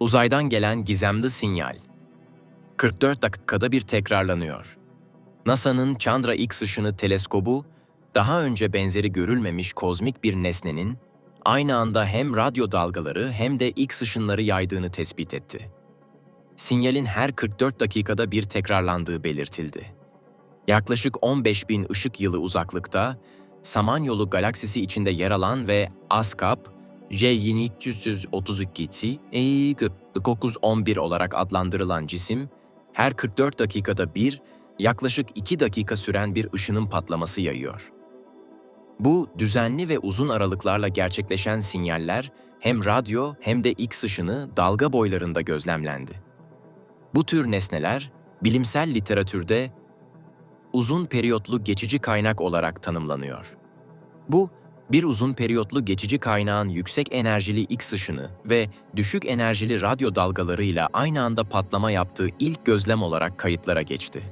Uzaydan gelen gizemli sinyal. 44 dakikada bir tekrarlanıyor. NASA'nın Chandra X ışını teleskobu, daha önce benzeri görülmemiş kozmik bir nesnenin aynı anda hem radyo dalgaları hem de X ışınları yaydığını tespit etti. Sinyalin her 44 dakikada bir tekrarlandığı belirtildi. Yaklaşık 15 bin ışık yılı uzaklıkta, Samanyolu galaksisi içinde yer alan ve ASCAP, J2332 E911 olarak adlandırılan cisim, her 44 dakikada bir, yaklaşık 2 dakika süren bir ışının patlaması yayıyor. Bu düzenli ve uzun aralıklarla gerçekleşen sinyaller hem radyo hem de X ışını dalga boylarında gözlemlendi. Bu tür nesneler bilimsel literatürde uzun periyotlu geçici kaynak olarak tanımlanıyor. Bu, bir uzun periyotlu geçici kaynağın yüksek enerjili X ışını ve düşük enerjili radyo dalgalarıyla aynı anda patlama yaptığı ilk gözlem olarak kayıtlara geçti.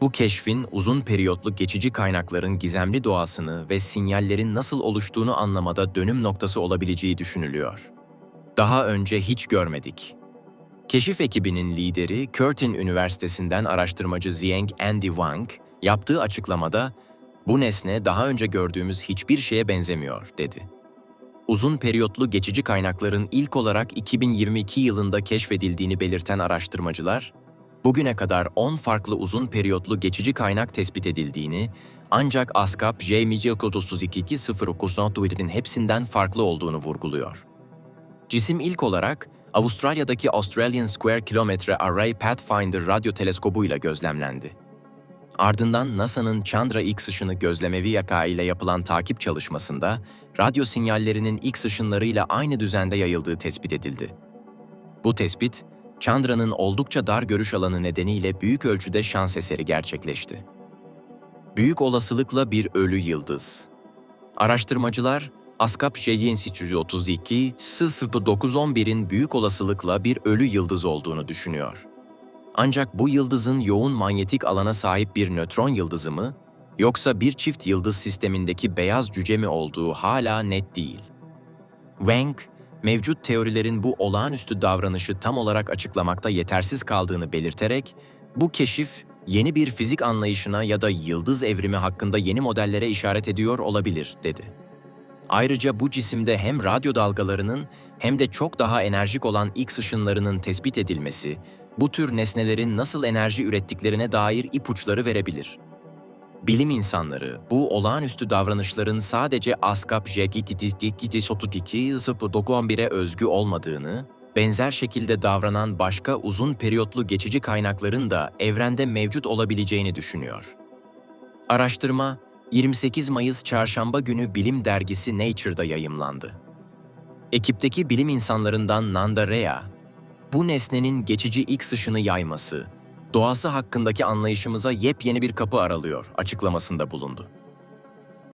Bu keşfin uzun periyotlu geçici kaynakların gizemli doğasını ve sinyallerin nasıl oluştuğunu anlamada dönüm noktası olabileceği düşünülüyor. Daha önce hiç görmedik. Keşif ekibinin lideri Curtin Üniversitesi'nden araştırmacı Zieng Andy Wang yaptığı açıklamada bu nesne daha önce gördüğümüz hiçbir şeye benzemiyor dedi. Uzun periyotlu geçici kaynakların ilk olarak 2022 yılında keşfedildiğini belirten araştırmacılar, bugüne kadar 10 farklı uzun periyotlu geçici kaynak tespit edildiğini, ancak ASCAP J-322-039'un hepsinden farklı olduğunu vurguluyor. Cisim ilk olarak Avustralya'daki Australian Square Kilometre Array Pathfinder radyo teleskobuyla gözlemlendi. Ardından NASA'nın Chandra X ışını gözlemevi yaka ile yapılan takip çalışmasında radyo sinyallerinin X ışınlarıyla aynı düzende yayıldığı tespit edildi. Bu tespit, Chandra'nın oldukça dar görüş alanı nedeniyle büyük ölçüde şans eseri gerçekleşti. Büyük olasılıkla bir ölü yıldız. Araştırmacılar, ASCAP J-332 0911'in büyük olasılıkla bir ölü yıldız olduğunu düşünüyor. Ancak bu yıldızın yoğun manyetik alana sahip bir nötron yıldızı mı, yoksa bir çift yıldız sistemindeki beyaz cüce mi olduğu hala net değil. Wang, mevcut teorilerin bu olağanüstü davranışı tam olarak açıklamakta yetersiz kaldığını belirterek, bu keşif yeni bir fizik anlayışına ya da yıldız evrimi hakkında yeni modellere işaret ediyor olabilir, dedi. Ayrıca bu cisimde hem radyo dalgalarının hem de çok daha enerjik olan X ışınlarının tespit edilmesi, bu tür nesnelerin nasıl enerji ürettiklerine dair ipuçları verebilir. Bilim insanları bu olağanüstü davranışların sadece ASCAP J222-091'e özgü olmadığını, benzer şekilde davranan başka uzun periyotlu geçici kaynakların da evrende mevcut olabileceğini düşünüyor. Araştırma, 28 Mayıs Çarşamba günü Bilim Dergisi Nature'da yayımlandı. Ekipteki bilim insanlarından Nanda Rea, bu nesnenin geçici X ışını yayması, doğası hakkındaki anlayışımıza yepyeni bir kapı aralıyor açıklamasında bulundu.